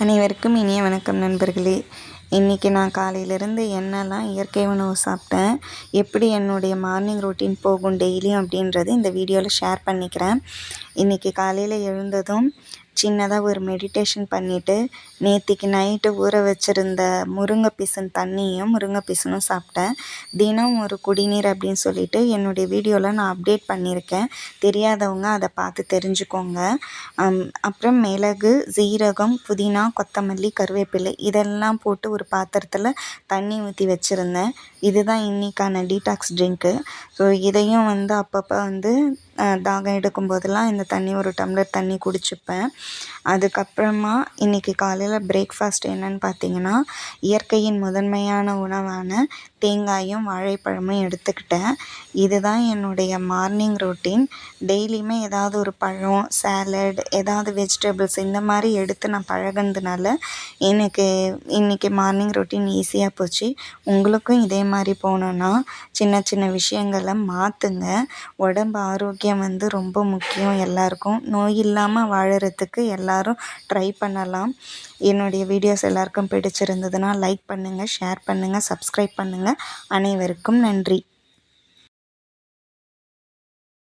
அனைவருக்கும் இனிய வணக்கம் நண்பர்களே. இன்றைக்கி நான் காலையிலேருந்து என்னெல்லாம் இயற்கை உணவு சாப்பிட்டேன் எப்படி என்னுடைய மார்னிங் ரொட்டீன் போகும் டெய்லியும் அப்படின்றது இந்த வீடியோவில் ஷேர் பண்ணிக்கிறேன். இன்றைக்கி காலையில் எழுந்ததும் சின்னதாக ஒரு மெடிடேஷன் பண்ணிவிட்டு நேற்றுக்கு நைட்டு ஊற வச்சுருந்த முருங்கை பீசன் தண்ணியும் முருங்கை பீசனும் சாப்பிட்டேன். தினம் ஒரு குடிநீர் அப்படின்னு சொல்லிட்டு என்னுடைய வீடியோவில் நான் அப்டேட் பண்ணியிருக்கேன். தெரியாதவங்க அதை பார்த்து தெரிஞ்சுக்கோங்க. அப்புறம் மிளகு சீரகம் புதினா கொத்தமல்லி கருவேப்பிலை இதெல்லாம் போட்டு ஒரு பாத்திரத்தில் தண்ணி ஊற்றி வச்சுருந்தேன். இதுதான் இன்றைக்கான டீடாக்ஸ் ட்ரிங்க்கு ஸோ இதையும் வந்து அப்பப்போ வந்து தாகம் எடுக்கும் போதெல்லாம் இந்த தண்ணி ஒரு டம்ளர் தண்ணி குடிச்சுப்பேன். அதுக்கப்புறமா இன்றைக்கி காலையில் பிரேக்ஃபாஸ்ட் என்னென்னு பார்த்தீங்கன்னா இயற்கையின் முதன்மையான உணவான தேங்காயும் வாழைப்பழமும் எடுத்துக்கிட்டேன். இதுதான் என்னுடைய மார்னிங் ரொட்டீன் டெய்லியுமே ஏதாவது ஒரு பழம் சேலட் ஏதாவது வெஜிடபிள்ஸ் இந்த மாதிரி எடுத்து நான் பழகுனதுனால எனக்கு இன்றைக்கி மார்னிங் ரொட்டீன் ஈஸியாக போச்சு. உங்களுக்கும் இதே மாதிரி போகணுன்னா சின்ன சின்ன விஷயங்களை மாற்றுங்க உடம்பு ஆரோக்கியம் வந்து ரொம்ப முக்கியம் எல்லாருக்கும். நோய் இல்லாமல் வாழறதுக்கு எல்லோரும் ட்ரை பண்ணலாம். என்னுடைய வீடியோஸ் எல்லாருக்கும் பிடிச்சிருந்ததுன்னா லைக் பண்ணுங்கள் ஷேர் பண்ணுங்கள் சப்ஸ்கிரைப் பண்ணுங்கள் அனைவருக்கும் நன்றி.